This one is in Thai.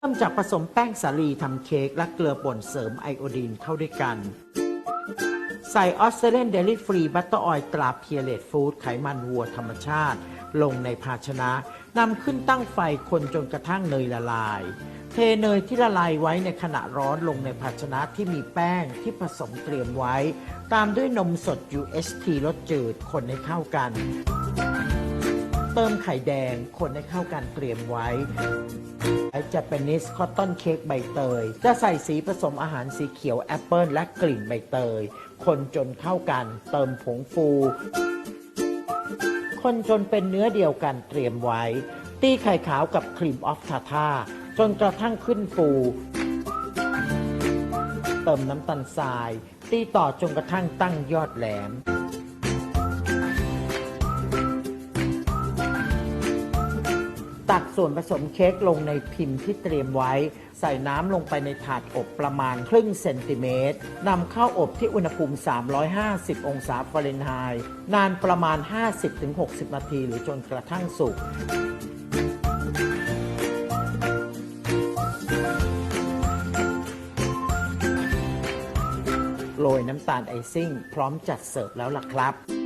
เริ่มจากผสมแป้งสาลีทำเค้กและเกลือป่นเสริมไอโอดีนเข้าด้วยกัน ใส่ออสเตรเลียนเดลี่ฟรีบัตเตอร์ออยตราเพียเลตฟู้ดไขมันวัวธรรมชาติ ลงในภาชนะนำขึ้นตั้งไฟคนจนกระทั่งเนยละลาย เทเนยที่ละลายไว้ในขณะร้อนลงในภาชนะที่มีแป้งที่ผสมเตรียมไว้ ตามด้วยนมสด UHT รสจืดคนให้เข้ากัน เติมไข่แดง คนให้เข้ากันเตรียมไว้จะเป็นนิสคอตตอนเค้กใบเตย จะใส่สีผสมอาหารสีเขียวแอปเปิลและกลิ่นใบเตย คนจนเข้ากัน เติมผงฟู คนจนเป็นเนื้อเดียวกันเตรียมไว้ ตีไข่ขาวกับครีมออฟทาทาจนกระทั่งขึ้นฟู เติมน้ำตาลทราย ตีต่อจนกระทั่งตั้งยอดแหลม ตักส่วนผสมเค้กลงในพิมพ์ที่เตรียมไว้ ใส่น้ำลงไปในถาดอบประมาณครึ่งเซนติเมตรนำเข้าอบที่อุณหภูมิ 350 องศาฟาเรนไฮต์นานประมาณ 50-60 นาทีหรือจนกระทั่งสุกโรยน้ำตาลไอซิ่ง พร้อมจัดเสิร์ฟแล้วล่ะครับ